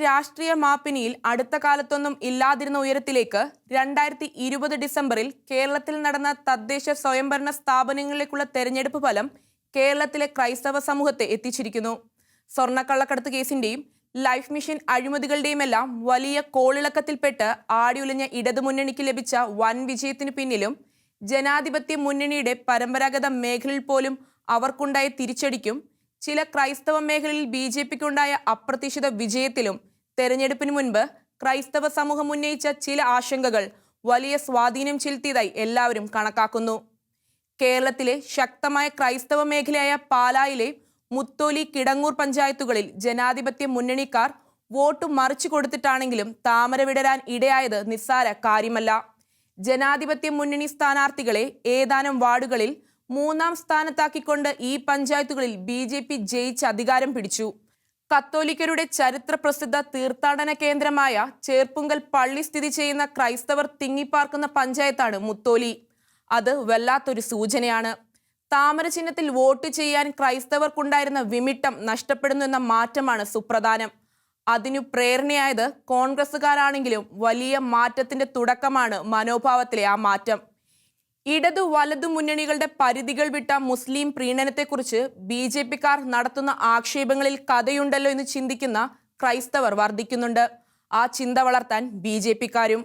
രാഷ്ട്രീയ മാപ്പിനിയിൽ അടുത്ത കാലത്തൊന്നും ഇല്ലാതിരുന്ന ഉയരത്തിലേക്ക് രണ്ടായിരത്തി ഇരുപത് ഡിസംബറിൽ കേരളത്തിൽ നടന്ന തദ്ദേശ സ്വയംഭരണ സ്ഥാപനങ്ങളിലേക്കുള്ള തെരഞ്ഞെടുപ്പ് ഫലം കേരളത്തിലെ ക്രൈസ്തവ സമൂഹത്തെ എത്തിച്ചിരിക്കുന്നു. സ്വർണക്കള്ളക്കടത്ത് കേസിന്റെയും ലൈഫ് മിഷൻ അഴിമതികളുടെയുമെല്ലാം വലിയ കോളിളക്കത്തിൽപ്പെട്ട് ആടിയുലഞ്ഞ ഇടതുമുന്നണിക്ക് ലഭിച്ച വൻ വിജയത്തിനു പിന്നിലും ജനാധിപത്യ മുന്നണിയുടെ പരമ്പരാഗത മേഖലയിൽ പോലും അവർക്കുണ്ടായ തിരിച്ചടിക്കും ചില ക്രൈസ്തവ മേഖലയിൽ ബി ജെ പിക്കുണ്ടായ അപ്രതീക്ഷിത വിജയത്തിലും തെരഞ്ഞെടുപ്പിന് മുൻപ് ക്രൈസ്തവ സമൂഹം ഉന്നയിച്ച ചില ആശങ്കകൾ വലിയ സ്വാധീനം ചെലുത്തിയതായി എല്ലാവരും കണക്കാക്കുന്നു. കേരളത്തിലെ ശക്തമായ ക്രൈസ്തവ മേഖലയായ പാലായിലെ മുത്തോലി കിടങ്ങൂർ പഞ്ചായത്തുകളിൽ ജനാധിപത്യ മുന്നണിക്കാർ വോട്ട് മറിച്ചു കൊടുത്തിട്ടാണെങ്കിലും താമര വിടരാൻ ഇടയായത് നിസ്സാര കാര്യമല്ല. ജനാധിപത്യ മുന്നണി സ്ഥാനാർത്ഥികളെ ഏതാനും വാർഡുകളിൽ മൂന്നാം സ്ഥാനത്താക്കിക്കൊണ്ട് ഈ പഞ്ചായത്തുകളിൽ ബി ജെ പി ജയിച്ച് അധികാരം പിടിച്ചു. കത്തോലിക്കരുടെ ചരിത്ര പ്രസിദ്ധ തീർത്ഥാടന കേന്ദ്രമായ ചേർപ്പുങ്കൽ പള്ളി സ്ഥിതി ചെയ്യുന്ന ക്രൈസ്തവർ തിങ്ങിപ്പാർക്കുന്ന പഞ്ചായത്താണ് മുത്തോലി. അത് വല്ലാത്തൊരു സൂചനയാണ്. താമര ചിഹ്നത്തിൽ വോട്ട് ചെയ്യാൻ ക്രൈസ്തവർക്കുണ്ടായിരുന്ന വിമിട്ടം നഷ്ടപ്പെടുന്നു എന്ന മാറ്റമാണ് സുപ്രധാനം. അതിനു പ്രേരണയായത് കോൺഗ്രസ്സുകാരാണെങ്കിലും വലിയ മാറ്റത്തിന്റെ തുടക്കമാണ് മനോഭാവത്തിലെ ആ മാറ്റം. ഇടതു വലതു മുന്നണികളുടെ പരിധികൾ വിട്ട മുസ്ലിം പ്രീണനത്തെക്കുറിച്ച് ബി ജെ പിക്കാർ നടത്തുന്ന ആക്ഷേപങ്ങളിൽ കഥയുണ്ടല്ലോ എന്ന് ചിന്തിക്കുന്ന ക്രൈസ്തവർ വർദ്ധിക്കുന്നുണ്ട്. ആ ചിന്ത വളർത്താൻ ബി ജെ പിക്കാരും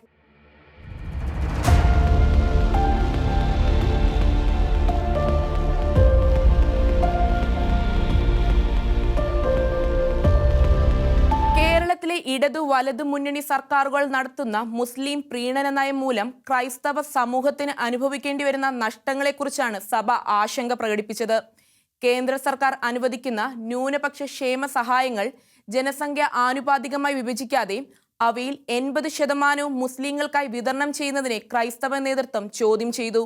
കേരളത്തിലെ ഇടതു വലതു മുന്നണി സർക്കാരുകൾ നടത്തുന്ന മുസ്ലിം പ്രീണന നയം മൂലം ക്രൈസ്തവ സമൂഹത്തിന് അനുഭവിക്കേണ്ടി വരുന്ന നഷ്ടങ്ങളെക്കുറിച്ചാണ് സഭ ആശങ്ക പ്രകടിപ്പിച്ചത്. കേന്ദ്ര സർക്കാർ അനുവദിക്കുന്ന ന്യൂനപക്ഷ ക്ഷേമ സഹായങ്ങൾ ജനസംഖ്യ ആനുപാതികമായി വിഭജിക്കാതെ അവയിൽ എൺപത് ശതമാനവും മുസ്ലിങ്ങൾക്കായി വിതരണം ചെയ്യുന്നതിനെ ക്രൈസ്തവ നേതൃത്വം ചോദ്യം ചെയ്തു.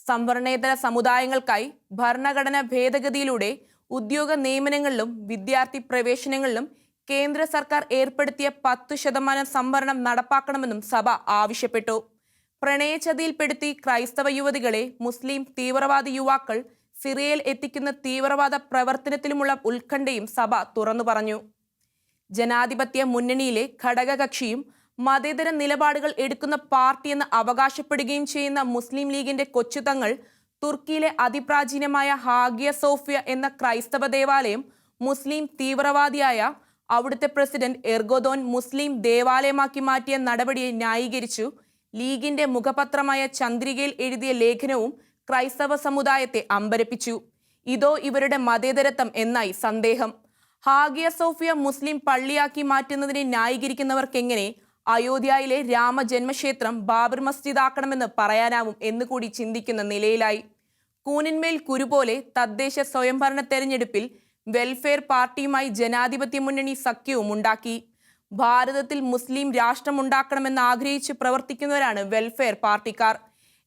സംവരണേതര സമുദായങ്ങൾക്കായി ഭരണഘടന ഭേദഗതിയിലൂടെ ഉദ്യോഗ നിയമനങ്ങളിലും വിദ്യാർത്ഥി പ്രവേശനങ്ങളിലും കേന്ദ്ര സർക്കാർ ഏർപ്പെടുത്തിയ പത്തു ശതമാനം സംവരണം നടപ്പാക്കണമെന്നും സഭ ആവശ്യപ്പെട്ടു. പ്രണയചതിയിൽപ്പെടുത്തി ക്രൈസ്തവ യുവതികളെ മുസ്ലിം തീവ്രവാദി യുവാക്കൾ സിറിയയിൽ എത്തിക്കുന്ന തീവ്രവാദ പ്രവർത്തനത്തിലുമുള്ള ഉത്കണ്ഠയും സഭ തുറന്നു പറഞ്ഞു. ജനാധിപത്യ മുന്നണിയിലെ ഘടകകക്ഷിയും മതേതര നിലപാടുകൾ എടുക്കുന്ന പാർട്ടിയെന്ന് അവകാശപ്പെടുകയും ചെയ്യുന്ന മുസ്ലിം ലീഗിന്റെ കൊച്ചുതങ്ങൾ തുർക്കിയിലെ അതിപ്രാചീനമായ ഹാഗിയ സോഫിയ എന്ന ക്രൈസ്തവ ദേവാലയം മുസ്ലിം തീവ്രവാദിയായ അവിടുത്തെ പ്രസിഡന്റ് എർഗോദോൻ മുസ്ലിം ദേവാലയമാക്കി മാറ്റിയ നടപടിയെ ന്യായീകരിച്ചു. ലീഗിന്റെ മുഖപത്രമായ ചന്ദ്രികയിൽ എഴുതിയ ലേഖനവും ക്രൈസ്തവ സമുദായത്തെ അമ്പരപ്പിച്ചു. ഇതോ ഇവരുടെ മതേതരത്വം എന്നായി സന്ദേഹം. ഹാഗിയ സോഫിയ മുസ്ലിം പള്ളിയാക്കി മാറ്റുന്നതിനെ ന്യായീകരിക്കുന്നവർക്കെങ്ങനെ അയോധ്യയിലെ രാമജന്മക്ഷേത്രം ബാബർ മസ്ജിദ് ആക്കണമെന്ന് പറയാനാവും എന്നുകൂടി ചിന്തിക്കുന്ന നിലയിലായി. കൂനിന്മേൽ കുരുപോലെ തദ്ദേശ സ്വയംഭരണ തെരഞ്ഞെടുപ്പിൽ വെൽഫെയർ പാർട്ടിയുമായി ജനാധിപത്യ മുന്നണി സഖ്യവും ഉണ്ടാക്കി. ഭാരതത്തിൽ മുസ്ലിം രാഷ്ട്രമുണ്ടാക്കണമെന്ന് ആഗ്രഹിച്ച് പ്രവർത്തിക്കുന്നവരാണ് വെൽഫെയർ പാർട്ടിക്കാർ.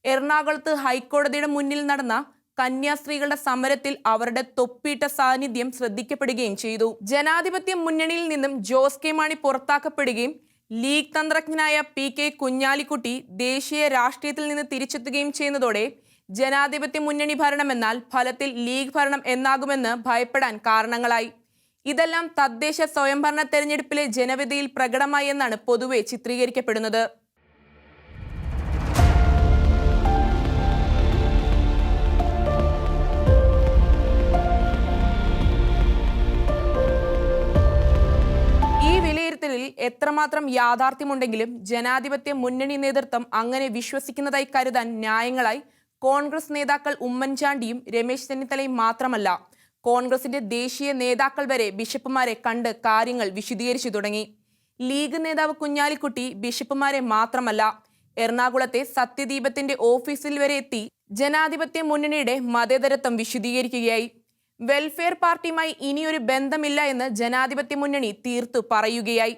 എറണാകുളത്ത് ഹൈക്കോടതിയുടെ മുന്നിൽ നടന്ന കന്യാസ്ത്രീകളുടെ സമരത്തിൽ അവരുടെ തൊപ്പിയിട്ട സാന്നിധ്യം ശ്രദ്ധിക്കപ്പെടുകയും ചെയ്തു. ജനാധിപത്യ മുന്നണിയിൽ നിന്നും ജോസ് കെ മാണി പുറത്താക്കപ്പെടുകയും ലീഗ് തന്ത്രജ്ഞനായ പി കെ കുഞ്ഞാലിക്കുട്ടി ദേശീയ രാഷ്ട്രീയത്തിൽ നിന്ന് തിരിച്ചെത്തുകയും ചെയ്യുന്നതോടെ ജനാധിപത്യ മുന്നണി ഭരണം എന്നാൽ ഫലത്തിൽ ലീഗ് ഭരണം എന്നാകുമെന്ന് ഭയപ്പെടാൻ കാരണങ്ങളായി. ഇതെല്ലാം തദ്ദേശ സ്വയംഭരണ തെരഞ്ഞെടുപ്പിലെ ജനവിധിയിൽ പ്രകടമായി എന്നാണ് പൊതുവെ ചിത്രീകരിക്കപ്പെടുന്നത്. എത്രമാത്രം യാഥാർത്ഥ്യമുണ്ടെങ്കിലും ജനാധിപത്യ മുന്നണി നേതൃത്വം അങ്ങനെ വിശ്വസിക്കുന്നതായി കരുതാൻ ന്യായങ്ങളായി കോൺഗ്രസ് നേതാക്കൾ ഉമ്മൻചാണ്ടിയും രമേശ് ചെന്നിത്തലയും മാത്രമല്ല കോൺഗ്രസിന്റെ ദേശീയ നേതാക്കൾ വരെ ബിഷപ്പുമാരെ കണ്ട് കാര്യങ്ങൾ വിശദീകരിച്ചു തുടങ്ങി. ലീഗ് നേതാവ് കുഞ്ഞാലിക്കുട്ടി ബിഷപ്പുമാരെ മാത്രമല്ല എറണാകുളത്തെ സത്യദീപത്തിന്റെ ഓഫീസിൽ വരെ എത്തി ജനാധിപത്യ മുന്നണിയുടെ മതേതരത്വം വിശദീകരിക്കുകയായി. വെൽഫെയർ പാർട്ടിയുമായി ഇനിയൊരു ബന്ധമില്ല എന്ന് ജനാധിപത്യ മുന്നണി തീർത്തു പറയുകയായി.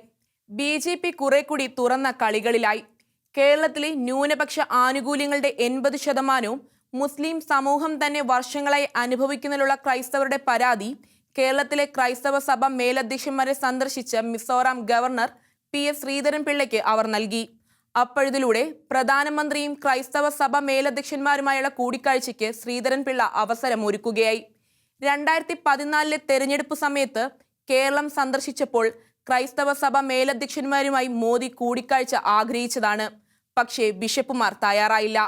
ബി ജെ പി കുറെ കൂടി തുറന്ന കളികളിലായി. കേരളത്തിലെ ന്യൂനപക്ഷ ആനുകൂല്യങ്ങളുടെ എൺപത് ശതമാനവും മുസ്ലിം സമൂഹം തന്നെ വർഷങ്ങളായി അനുഭവിക്കുന്നതിലുള്ള ക്രൈസ്തവരുടെ പരാതി കേരളത്തിലെ ക്രൈസ്തവ സഭ മേലധ്യക്ഷന്മാരെ സന്ദർശിച്ച മിസോറാം ഗവർണർ പി എസ് ശ്രീധരൻപിള്ളയ്ക്ക് അവർ നൽകി. അപ്പോഴിതിലൂടെ പ്രധാനമന്ത്രിയും ക്രൈസ്തവ സഭ മേലധ്യക്ഷന്മാരുമായുള്ള കൂടിക്കാഴ്ചയ്ക്ക് ശ്രീധരൻപിള്ള അവസരമൊരുക്കുകയായി. രണ്ടായിരത്തി പതിനാലിലെ തെരഞ്ഞെടുപ്പ് സമയത്ത് കേരളം സന്ദർശിച്ചപ്പോൾ ക്രൈസ്തവ സഭ മേലധ്യക്ഷന്മാരുമായി മോദി കൂടിക്കാഴ്ച ആഗ്രഹിച്ചതാണ്. പക്ഷേ ബിഷപ്പുമാർ തയ്യാറായില്ല.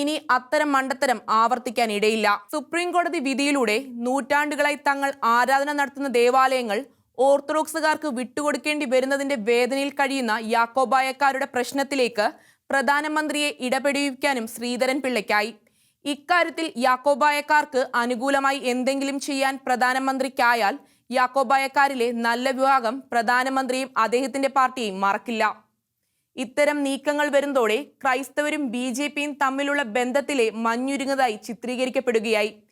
ഇനി അത്തരം മണ്ടത്തരം ആവർത്തിക്കാൻ ഇടയില്ല സുപ്രീം കോടതി വിധിയിലൂടെ നൂറ്റാണ്ടുകളായി തങ്ങൾ ആരാധന നടത്തുന്ന ദേവാലയങ്ങൾ ഓർത്തഡോക്സുകാർക്ക് വിട്ടുകൊടുക്കേണ്ടി വരുന്നതിന്റെ വേദനയിൽ കഴിയുന്ന യാക്കോബായക്കാരുടെ പ്രശ്നത്തിലേക്ക് പ്രധാനമന്ത്രിയെ ഇടപെടുവിക്കാനും ശ്രീധരൻ പിള്ളയ്ക്കായി. ഇക്കാര്യത്തിൽ യാക്കോബായക്കാർക്ക് അനുകൂലമായി എന്തെങ്കിലും ചെയ്യാൻ പ്രധാനമന്ത്രിക്കായാൽ യാക്കോബായക്കാരിലെ നല്ല വിഭാഗം പ്രധാനമന്ത്രിയും അദ്ദേഹത്തിന്റെ പാർട്ടിയെയും മറക്കില്ല. ഇത്തരം നീക്കങ്ങൾ വരുന്നതോടെ ക്രൈസ്തവരും ബി ജെ പിയും തമ്മിലുള്ള ബന്ധത്തിലെ മഞ്ഞുരുങ്ങതായി ചിത്രീകരിക്കപ്പെടുകയായി.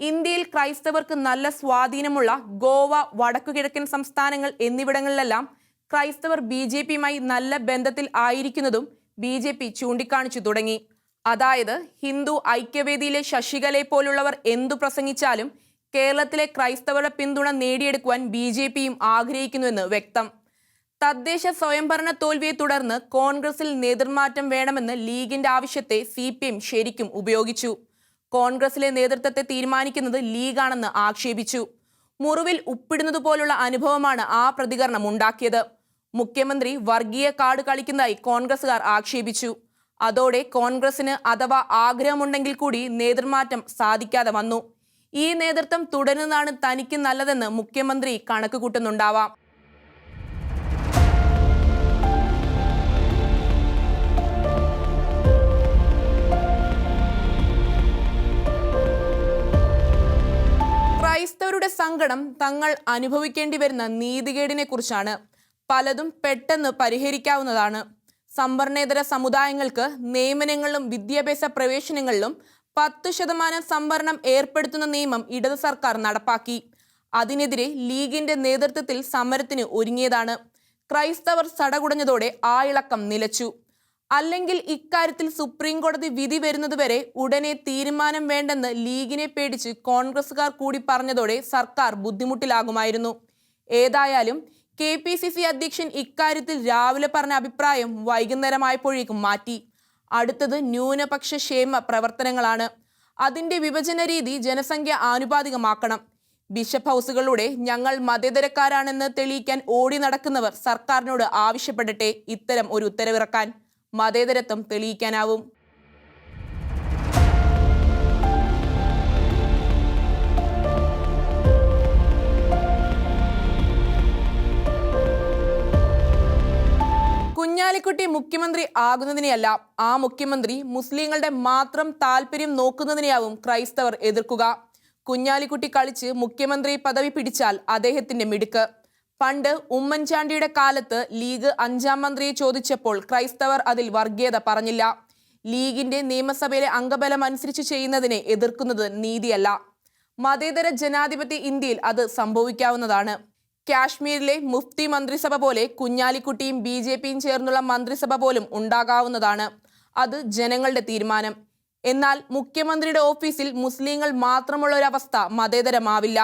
ഇന്ത്യയിൽ ക്രൈസ്തവർക്ക് നല്ല സ്വാധീനമുള്ള ഗോവ വടക്കുകിഴക്കൻ സംസ്ഥാനങ്ങൾ എന്നിവിടങ്ങളിലെല്ലാം ക്രൈസ്തവർ ബി ജെ പിയുമായി നല്ല ബന്ധത്തിൽ ആയിരിക്കുന്നതും ബി ജെ പി ചൂണ്ടിക്കാണിച്ചു തുടങ്ങി. അതായത് ഹിന്ദു ഐക്യവേദിയിലെ ശശികലയെ പോലുള്ളവർ എന്തു പ്രസംഗിച്ചാലും കേരളത്തിലെ ക്രൈസ്തവരുടെ പിന്തുണ നേടിയെടുക്കുവാൻ ബി ജെ പിയും ആഗ്രഹിക്കുന്നുവെന്ന് വ്യക്തം. തദ്ദേശ സ്വയംഭരണ തോൽവിയെ തുടർന്ന് കോൺഗ്രസിൽ നേതൃമാറ്റം വേണമെന്ന് ലീഗിന്റെ ആവശ്യത്തെ സി പി എം ശരിക്കും ഉപയോഗിച്ചു. കോൺഗ്രസിലെ നേതൃത്വത്തെ തീരുമാനിക്കുന്നത് ലീഗാണെന്ന് ആക്ഷേപിച്ചു. മുറിവിൽ ഉപ്പിടുന്നത് പോലുള്ള അനുഭവമാണ് ആ പ്രതികരണം ഉണ്ടാക്കിയത്. മുഖ്യമന്ത്രി വർഗീയ കാർഡ് കളിക്കുന്നതായി കോൺഗ്രസുകാർ ആക്ഷേപിച്ചു. അതോടെ കോൺഗ്രസിന് അഥവാ ആഗ്രഹമുണ്ടെങ്കിൽ കൂടി നേതൃമാറ്റം സാധിക്കാതെ വന്നു. ഈ നേതൃത്വം തുടരുന്നതാണ് തനിക്ക് നല്ലതെന്ന് മുഖ്യമന്ത്രി കണക്ക് കൂട്ടുന്നുണ്ടാവാം ക്രൈസ്തവരുടെ സങ്കടം തങ്ങൾ അനുഭവിക്കേണ്ടി വരുന്ന നീതികേടിനെ കുറിച്ചാണ് പലതും പെട്ടെന്ന് പരിഹരിക്കാവുന്നതാണ്. സംവരണേതര സമുദായങ്ങൾക്ക് നിയമനങ്ങളിലും വിദ്യാഭ്യാസ പ്രവേശനങ്ങളിലും പത്ത് ശതമാനം സംവരണം ഏർപ്പെടുത്തുന്ന നിയമം ഇടത് സർക്കാർ നടപ്പാക്കി. അതിനെതിരെ ലീഗിന്റെ നേതൃത്വത്തിൽ സമരത്തിന് ഒരുങ്ങിയതാണ്. ക്രൈസ്തവർ സടകുടഞ്ഞതോടെ ആ ഇളക്കം നിലച്ചു. അല്ലെങ്കിൽ ഇക്കാര്യത്തിൽ സുപ്രീം കോടതി വിധി വരുന്നതുവരെ ഉടനെ തീരുമാനം വേണ്ടെന്ന് ലീഗിനെ പേടിച്ച് കോൺഗ്രസുകാർ കൂടി പറഞ്ഞതോടെ സർക്കാർ ബുദ്ധിമുട്ടിലാകുമായിരുന്നു. ഏതായാലും കെ പി സി സി അധ്യക്ഷൻ ഇക്കാര്യത്തിൽ രാവിലെ പറഞ്ഞ അഭിപ്രായം വൈകുന്നേരമായപ്പോഴേക്കും മാറ്റി. അടുത്തത് ന്യൂനപക്ഷ ക്ഷേമ പ്രവർത്തനങ്ങളാണ്. അതിന്റെ വിഭജന രീതി ജനസംഖ്യ ആനുപാതികമാക്കണം. ബിഷപ്പ് ഹൗസുകളിലൂടെ ഞങ്ങൾ മതേതരക്കാരാണെന്ന് തെളിയിക്കാൻ ഓടി നടക്കുന്നവർ സർക്കാരിനോട് ആവശ്യപ്പെടട്ടെ ഇത്തരം ഒരു ഉത്തരവിറക്കാൻ. മതേതരത്വം തെളിയിക്കാനാവും. കുഞ്ഞാലിക്കുട്ടി മുഖ്യമന്ത്രി ആകുന്നതിനെയല്ല ആ മുഖ്യമന്ത്രി മുസ്ലിങ്ങളുടെ മാത്രം താല്പര്യം നോക്കുന്നതിനെയാവും ക്രൈസ്തവർ എതിർക്കുക. കുഞ്ഞാലിക്കുട്ടി കളിച്ച് മുഖ്യമന്ത്രി പദവി പിടിച്ചാൽ അദ്ദേഹത്തിന്റെ മിടുക്ക്. പണ്ട് ഉമ്മൻചാണ്ടിയുടെ കാലത്ത് ലീഗ് അഞ്ചാം മന്ത്രിയെ ചോദിച്ചപ്പോൾ ക്രൈസ്തവർ അതിൽ വർഗീയത പറഞ്ഞില്ല. ലീഗിന്റെ നിയമസഭയിലെ അംഗബലം അനുസരിച്ച് ചെയ്യുന്നതിനെ എതിർക്കുന്നത് നീതിയല്ല. മതേതര ജനാധിപത്യ ഇന്ത്യയിൽ അത് സംഭവിക്കാവുന്നതാണ്. കാശ്മീരിലെ മുഫ്തി മന്ത്രിസഭ പോലെ കുഞ്ഞാലിക്കുട്ടിയും ബി ജെ പിയും ചേർന്നുള്ള മന്ത്രിസഭ പോലും ഉണ്ടാകാവുന്നതാണ്. അത് ജനങ്ങളുടെ തീരുമാനം. എന്നാൽ മുഖ്യമന്ത്രിയുടെ ഓഫീസിൽ മുസ്ലിങ്ങൾ മാത്രമുള്ള ഒരവസ്ഥ മതേതരമാവില്ല.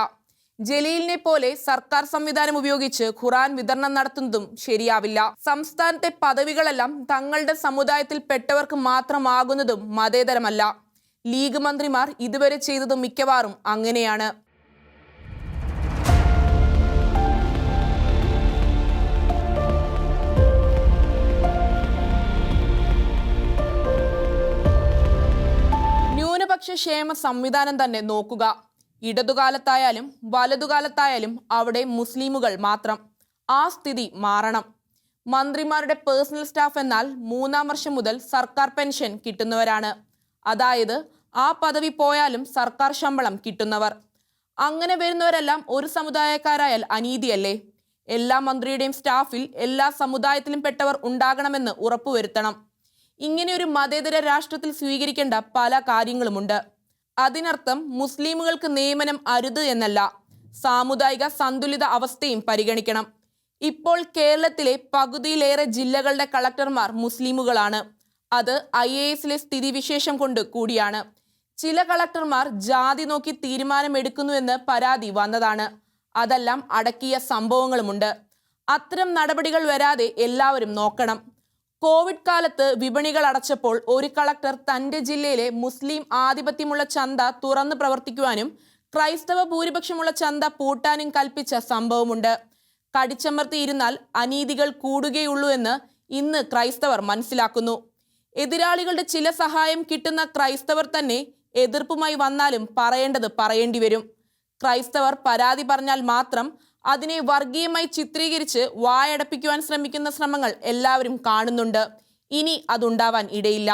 ജലീലിനെ പോലെ സർക്കാർ സംവിധാനം ഉപയോഗിച്ച് ഖുറാൻ വിതരണം നടത്തുന്നതും ശരിയാവില്ല. സംസ്ഥാനത്തെ പദവികളെല്ലാം തങ്ങളുടെ സമുദായത്തിൽ പെട്ടവർക്ക് മാത്രമാകുന്നതും മതേതരമല്ല. ലീഗ് മന്ത്രിമാർ ഇതുവരെ ചെയ്തതും മിക്കവാറും അങ്ങനെയാണ്. ന്യൂനപക്ഷ ക്ഷേമ സംവിധാനം തന്നെ നോക്കുക. ഇടതുകാലത്തായാലും വലതുകാലത്തായാലും അവിടെ മുസ്ലിമുകൾ മാത്രം. ആ സ്ഥിതി മാറണം. മന്ത്രിമാരുടെ പേഴ്സണൽ സ്റ്റാഫ് എന്നാൽ മൂന്നാം വർഷം മുതൽ സർക്കാർ പെൻഷൻ കിട്ടുന്നവരാണ്. അതായത് ആ പദവി പോയാലും സർക്കാർ ശമ്പളം കിട്ടുന്നവർ. അങ്ങനെ വരുന്നവരെല്ലാം ഒരു സമുദായക്കാരായാൽ അനീതിയല്ലേ? എല്ലാ മന്ത്രിയുടെയും സ്റ്റാഫിൽ എല്ലാ സമുദായത്തിലും പെട്ടവർ ഉണ്ടാകണമെന്ന് ഉറപ്പുവരുത്തണം. ഇങ്ങനെ ഒരു മതേതര രാഷ്ട്രത്തിൽ സ്വീകരിക്കേണ്ട പല കാര്യങ്ങളുമുണ്ട്. അതിനർത്ഥം മുസ്ലിമുകൾക്ക് നിയമനം അരുത് എന്നല്ല. സാമുദായിക സന്തുലിത അവസ്ഥയും പരിഗണിക്കണം. ഇപ്പോൾ കേരളത്തിലെ പകുതിയിലേറെ ജില്ലകളുടെ കളക്ടർമാർ മുസ്ലിമുകളാണ്. അത് ഐ എ എസിലെ സ്ഥിതിവിശേഷം കൊണ്ട് കൂടിയാണ്. ചില കളക്ടർമാർ ജാതി നോക്കി തീരുമാനമെടുക്കുന്നുവെന്ന് പരാതി വന്നതാണ്. അതെല്ലാം അടക്കിയ സംഭവങ്ങളുമുണ്ട്. അത്തരം നടപടികൾ വരാതെ എല്ലാവരും നോക്കണം. കോവിഡ് കാലത്ത് വിപണികൾ അടച്ചപ്പോൾ ഒരു കളക്ടർ തന്റെ ജില്ലയിലെ മുസ്ലിം ആധിപത്യമുള്ള ചന്ത തുറന്ന് പ്രവർത്തിക്കുവാനും ക്രൈസ്തവ ഭൂരിപക്ഷമുള്ള ചന്ത പൂട്ടാനും കൽപ്പിച്ച സംഭവമുണ്ട്. കടിച്ചമർത്തിയിരുന്നാൽ അനീതികൾ കൂടുകയുള്ളൂ എന്ന് ഇന്ന് ക്രൈസ്തവർ മനസ്സിലാക്കുന്നു. എതിരാളികളുടെ ചില സഹായം കിട്ടുന്ന ക്രൈസ്തവർ തന്നെ എതിർപ്പുമായി വന്നാലും പറയേണ്ടത് പറയേണ്ടി വരും. ക്രൈസ്തവർ പരാതി പറഞ്ഞാൽ മാത്രം അതിനെ വർഗീയമായി ചിത്രീകരിച്ച് വായടപ്പിക്കുവാൻ ശ്രമിക്കുന്ന ശ്രമങ്ങൾ എല്ലാവരും കാണുന്നുണ്ട്. ഇനി അതുണ്ടാവാൻ ഇടയില്ല.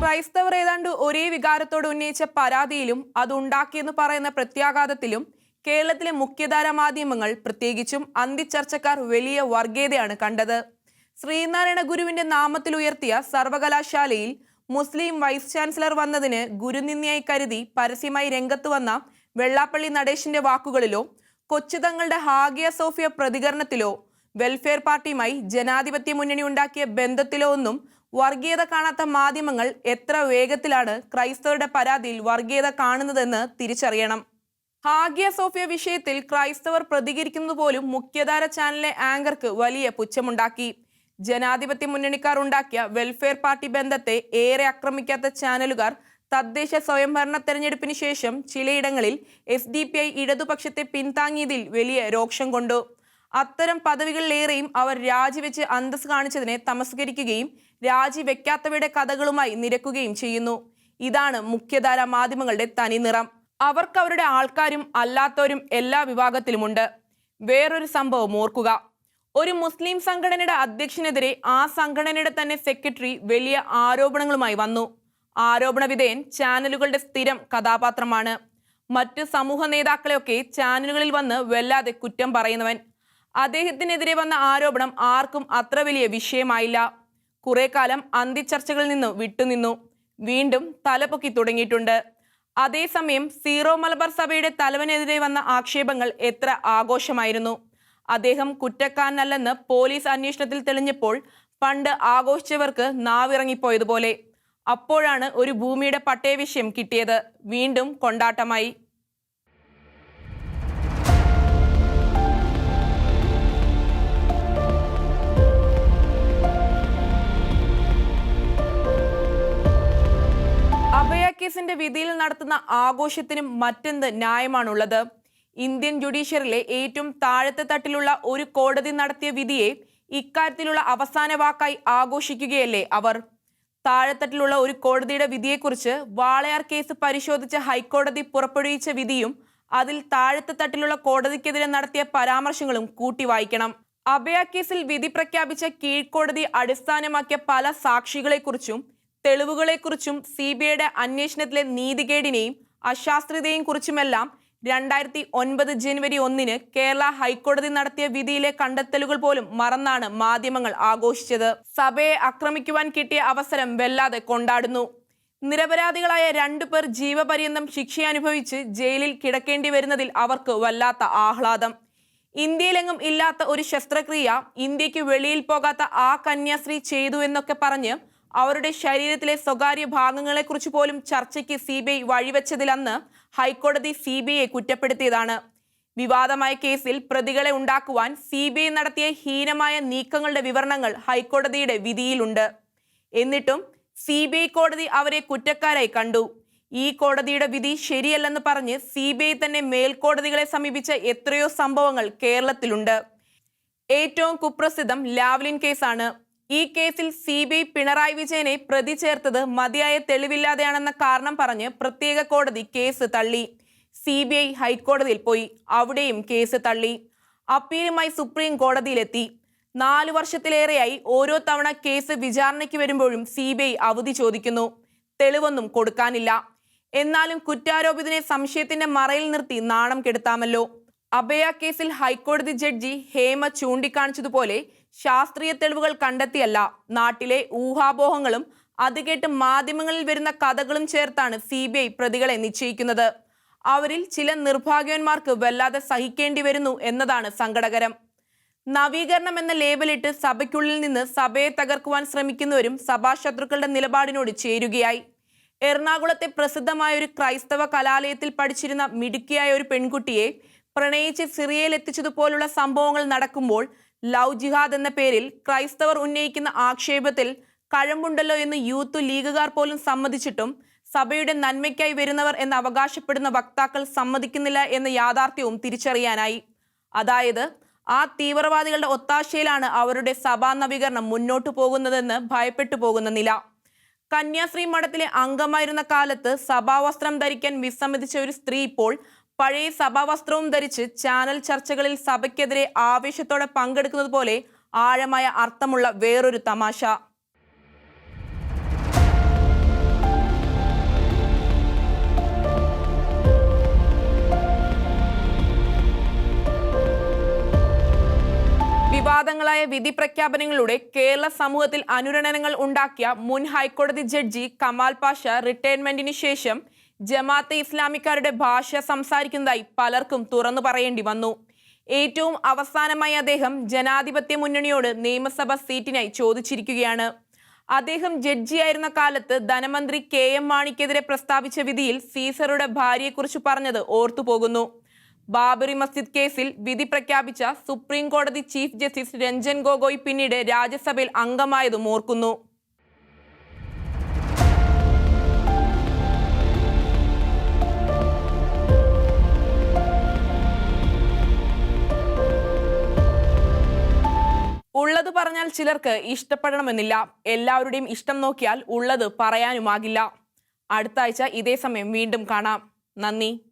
ക്രൈസ്തവർ ഏതാണ്ട് ഒരേ വികാരത്തോട് ഉന്നയിച്ച പരാതിയിലും അതുണ്ടാക്കിയെന്ന് പറയുന്ന പ്രത്യാഘാതത്തിലും കേരളത്തിലെ മുഖ്യധാര മാധ്യമങ്ങൾ പ്രത്യേകിച്ചും അന്തിച്ചർച്ചക്കാർ വലിയ വർഗീയതയാണ് കണ്ടത്. ശ്രീനാരായണ ഗുരുവിന്റെ നാമത്തിൽ ഉയർത്തിയ സർവകലാശാലയിൽ മുസ്ലിം വൈസ് ചാൻസലർ വന്നതിന് ഗുരുനിന്ദയായി കരുതി പരസ്യമായി രംഗത്ത് വന്ന വെള്ളാപ്പള്ളി നടേശിന്റെ വാക്കുകളിലോ കൊച്ചുതങ്ങളുടെ ഹാഗിയ സോഫിയ പ്രതികരണത്തിലോ വെൽഫെയർ പാർട്ടിയുമായി ജനാധിപത്യ മുന്നണി ഉണ്ടാക്കിയ ബന്ധത്തിലോ ഒന്നും വർഗീയത കാണാത്ത മാധ്യമങ്ങൾ എത്ര വേഗത്തിലാണ് ക്രൈസ്തവരുടെ പരാതിയിൽ വർഗീയത കാണുന്നതെന്ന് തിരിച്ചറിയണം. ഹാഗിയ സോഫിയ വിഷയത്തിൽ ക്രൈസ്തവർ പ്രതികരിക്കുന്നത് പോലും മുഖ്യധാര ചാനലിലെ ആങ്കർക്ക് വലിയ പുച്ഛമുണ്ടാക്കി. ജനാധിപത്യ മുന്നണിക്കാർ ഉണ്ടാക്കിയ വെൽഫെയർ പാർട്ടി ബന്ധത്തെ ഏറെ ആക്രമിക്കാത്ത ചാനലുകാർ തദ്ദേശ സ്വയംഭരണ തെരഞ്ഞെടുപ്പിന് ശേഷം ചിലയിടങ്ങളിൽ എസ് ഡി പി ഐ ഇടതുപക്ഷത്തെ പിന്താങ്ങിയതിൽ വലിയ രോക്ഷം കൊണ്ടു. അത്തരം പദവികളിലേറെയും അവർ രാജിവെച്ച് അന്തസ് കാണിച്ചതിനെ തമസ്കരിക്കുകയും രാജിവെക്കാത്തവയുടെ കഥകളുമായി നിരക്കുകയും ചെയ്യുന്നു. ഇതാണ് മുഖ്യധാര മാധ്യമങ്ങളുടെ തനിനിറം അവർക്ക് അവരുടെ ആൾക്കാരും അല്ലാത്തവരും എല്ലാ വിഭാഗത്തിലുമുണ്ട്. വേറൊരു സംഭവം ഓർക്കുക. ഒരു മുസ്ലിം സംഘടനയുടെ അധ്യക്ഷനെതിരെ ആ സംഘടനയുടെ തന്നെ സെക്രട്ടറി വലിയ ആരോപണങ്ങളുമായി വന്നു. ആരോപണ വിധേയൻ ചാനലുകളുടെ സ്ഥിരം കഥാപാത്രമാണ്. മറ്റ് സമൂഹ നേതാക്കളെയൊക്കെ ചാനലുകളിൽ വന്ന് വല്ലാതെ കുറ്റം പറയുന്നവൻ. അദ്ദേഹത്തിനെതിരെ വന്ന ആരോപണം ആർക്കും അത്ര വലിയ വിഷയമായില്ല. കുറെ കാലം അന്തിച്ചർച്ചകളിൽ നിന്ന് വിട്ടുനിന്നു. വീണ്ടും തലപൊക്കി തുടങ്ങിയിട്ടുണ്ട്. അതേസമയം സീറോ മലബാർ സഭയുടെ തലവനെതിരെ വന്ന ആക്ഷേപങ്ങൾ എത്ര ആഘോഷമായിരുന്നു. അദ്ദേഹം കുറ്റക്കാരനല്ലെന്ന് പോലീസ് അന്വേഷണത്തിൽ തെളിഞ്ഞപ്പോൾ പണ്ട് ആഘോഷിച്ചവർക്ക് നാവിറങ്ങിപ്പോയതുപോലെ. അപ്പോഴാണ് ഒരു ഭൂമിയുടെ പട്ടയ വിഷയം കിട്ടിയത്. വീണ്ടും കൊണ്ടാട്ടമായി. അഭയ കേസിന്റെ വിധിയിൽ നടത്തുന്ന ആഘോഷത്തിനും മറ്റെന്ത് ന്യായമാണുള്ളത്? ഇന്ത്യൻ ജുഡീഷ്യറിലെ ഏറ്റവും താഴത്തെ തട്ടിലുള്ള ഒരു കോടതി നടത്തിയ വിധിയെ ഇക്കാര്യത്തിലുള്ള അവസാന വാക്കായി ആഘോഷിക്കുകയല്ലേ അവർ? താഴെത്തട്ടിലുള്ള ഒരു കോടതിയുടെ വിധിയെക്കുറിച്ച് വാളയാർ കേസ് പരിശോധിച്ച ഹൈക്കോടതി പുറപ്പെടുവിച്ച വിധിയും അതിൽ താഴത്തെ തട്ടിലുള്ള കോടതിക്കെതിരെ നടത്തിയ പരാമർശങ്ങളും കൂട്ടി വായിക്കണം. അഭയ കേസിൽ വിധി പ്രഖ്യാപിച്ച കീഴ്ക്കോടതി അടിസ്ഥാനമാക്കിയ പല സാക്ഷികളെക്കുറിച്ചും തെളിവുകളെക്കുറിച്ചും സി ബി ഐയുടെ അന്വേഷണത്തിലെ നീതികേടിനെയും അശാസ്ത്രീയതയെയും കുറിച്ചുമെല്ലാം രണ്ടായിരത്തി ഒൻപത് ജനുവരി ഒന്നിന് കേരള ഹൈക്കോടതി നടത്തിയ വിധിയിലെ കണ്ടെത്തലുകൾ പോലും മറന്നാണ് മാധ്യമങ്ങൾ ആഘോഷിച്ചത്. സഭയെ ആക്രമിക്കുവാൻ കിട്ടിയ അവസരം വല്ലാതെ കൊണ്ടാടുന്നു. നിരപരാധികളായ രണ്ടുപേർ ജീവപര്യന്തം ശിക്ഷ അനുഭവിച്ച് ജയിലിൽ കിടക്കേണ്ടി വരുന്നതിൽ അവർക്ക് വല്ലാത്ത ആഹ്ലാദം. ഇന്ത്യയിലെങ്ങും ഇല്ലാത്ത ഒരു ശസ്ത്രക്രിയ ഇന്ത്യയ്ക്ക് വെളിയിൽ പോകാത്ത ആ കന്യാസ്ത്രീ ചെയ്തു എന്നൊക്കെ പറഞ്ഞ് അവരുടെ ശരീരത്തിലെ സ്വകാര്യ ഭാഗങ്ങളെക്കുറിച്ച് പോലും ചർച്ചയ്ക്ക് സി ബി ഐ വഴിവെച്ചതിലന്ന് ഹൈക്കോടതി സി ബി ഐ കുറ്റപ്പെടുത്തിയതാണ്. വിവാദമായ കേസിൽ പ്രതികളെ ഉണ്ടാക്കുവാൻ സി ബി ഐ നടത്തിയ ഹീനമായ നീക്കങ്ങളുടെ വിവരണങ്ങൾ ഹൈക്കോടതിയുടെ വിധിയിലുണ്ട്. എന്നിട്ടും സി ബി ഐ കോടതി അവരെ കുറ്റക്കാരായി കണ്ടു. ഈ കോടതിയുടെ വിധി ശരിയല്ലെന്ന് പറഞ്ഞ് സി ബി ഐ തന്നെ മേൽക്കോടതികളെ സമീപിച്ച എത്രയോ സംഭവങ്ങൾ കേരളത്തിലുണ്ട്. ഏറ്റവും കുപ്രസിദ്ധം ലാവ്ലിൻ കേസാണ്. ഈ കേസിൽ സി ബി ഐ പിണറായി വിജയനെ പ്രതി ചേർത്തത് മതിയായ തെളിവില്ലാതെയാണെന്ന കാരണം പറഞ്ഞ് പ്രത്യേക കോടതി കേസ് തള്ളി. സി ബി ഐ ഹൈക്കോടതിയിൽ പോയി അവിടെയും കേസ് തള്ളി. അപ്പീലുമായി സുപ്രീം കോടതിയിലെത്തി. നാലു വർഷത്തിലേറെയായി ഓരോ തവണ കേസ് വിചാരണയ്ക്ക് വരുമ്പോഴും സി ബി ഐ അവധി ചോദിക്കുന്നു. തെളിവൊന്നും കൊടുക്കാനില്ല. എന്നാലും കുറ്റാരോപിതനെ സംശയത്തിന്റെ മറയിൽ നിർത്തി നാണം കെടുത്താമല്ലോ. അഭയ കേസിൽ ഹൈക്കോടതി ജഡ്ജി ഹേമ ചൂണ്ടിക്കാണിച്ചതുപോലെ ശാസ്ത്രീയ തെളിവുകൾ കണ്ടെത്തിയല്ല. നാട്ടിലെ ഊഹാപോഹങ്ങളും അത് കേട്ട് മാധ്യമങ്ങളിൽ വരുന്ന കഥകളും ചേർത്താണ് സി ബി ഐ പ്രതികളെ നിശ്ചയിക്കുന്നത്. അവരിൽ ചില നിർഭാഗ്യവന്മാർക്ക് വല്ലാതെ സഹിക്കേണ്ടി വരുന്നു എന്നതാണ് സങ്കടകരം. നവീകരണം എന്ന ലേബലിട്ട് സഭയ്ക്കുള്ളിൽ നിന്ന് സഭയെ തകർക്കുവാൻ ശ്രമിക്കുന്നവരും സഭാശത്രുക്കളുടെ നിലപാടിനോട് ചേരുകയായി. എറണാകുളത്തെ പ്രസിദ്ധമായ ഒരു ക്രൈസ്തവ കലാലയത്തിൽ പഠിച്ചിരുന്ന മിടുക്കിയായ ഒരു പെൺകുട്ടിയെ പ്രണയിച്ച് സിറിയയിൽ എത്തിച്ചതുപോലുള്ള സംഭവങ്ങൾ നടക്കുമ്പോൾ ലവ് ജിഹാദ് എന്ന പേരിൽ ക്രൈസ്തവർ ഉന്നയിക്കുന്ന ആക്ഷേപത്തിൽ കഴമ്പുണ്ടല്ലോ എന്ന് യൂത്ത് ലീഗുകാർ പോലും സമ്മതിച്ചിട്ടും സഭയുടെ നന്മയ്ക്കായി വരുന്നവർ എന്ന് അവകാശപ്പെടുന്ന വക്താക്കൾ സമ്മതിക്കുന്നില്ല എന്ന യാഥാർത്ഥ്യവും തിരിച്ചറിയാനായി. അതായത് ആ തീവ്രവാദികളുടെ ഒത്താശയിലാണ് അവരുടെ സഭാ നവീകരണം മുന്നോട്ടു പോകുന്നതെന്ന് ഭയപ്പെട്ടു പോകുന്ന നില. കന്യാശ്രീ മഠത്തിലെ അംഗമായിരുന്ന കാലത്ത് സഭാവസ്ത്രം ധരിക്കാൻ വിസമ്മതിച്ച ഒരു സ്ത്രീ ഇപ്പോൾ പഴയ സഭാവസ്ത്രവും ധരിച്ച് ചാനൽ ചർച്ചകളിൽ സഭയ്ക്കെതിരെ ആവേശത്തോടെ പങ്കെടുക്കുന്നത് പോലെ ആഴമായ അർത്ഥമുള്ള വേറൊരു തമാശ. വിവാദങ്ങളായ വിധി പ്രഖ്യാപനങ്ങളിലൂടെ കേരള സമൂഹത്തിൽ അനുരണനങ്ങൾ ഉണ്ടാക്കിയ മുൻ ഹൈക്കോടതി ജഡ്ജി കമാൽ പാഷ റിട്ടയർമെന്റിന് ശേഷം ജമാഅത്തെ ഇസ്ലാമിക്കാരുടെ ഭാഷ സംസാരിക്കുന്നതായി പലർക്കും തുറന്നു പറയേണ്ടി വന്നു. ഏറ്റവും അവസാനമായി അദ്ദേഹം ജനാധിപത്യ മുന്നണിയോട് നിയമസഭ സീറ്റിനായി ചോദിച്ചിരിക്കുകയാണ്. അദ്ദേഹം ജഡ്ജിയായിരുന്ന കാലത്ത് ധനമന്ത്രി കെ എം മാണിക്കെതിരെ പ്രസ്താവിച്ച വിധിയിൽ സീസറുടെ ഭാര്യയെക്കുറിച്ച് പറഞ്ഞത് ഓർത്തുപോകുന്നു. ബാബറി മസ്ജിദ് കേസിൽ വിധി പ്രഖ്യാപിച്ച സുപ്രീം കോടതി ചീഫ് ജസ്റ്റിസ് രഞ്ജൻ ഗൊഗോയ് പിന്നീട് രാജ്യസഭയിൽ അംഗമായതും ഓർക്കുന്നു. ഉള്ളത് പറഞ്ഞാൽ ചിലർക്ക് ഇഷ്ടപ്പെടണമെന്നില്ല. എല്ലാവരുടെയും ഇഷ്ടം നോക്കിയാൽ ഉള്ളത് പറയാനുമാകില്ല. അടുത്ത ആഴ്ച ഇതേ സമയം വീണ്ടും കാണാം. നന്ദി.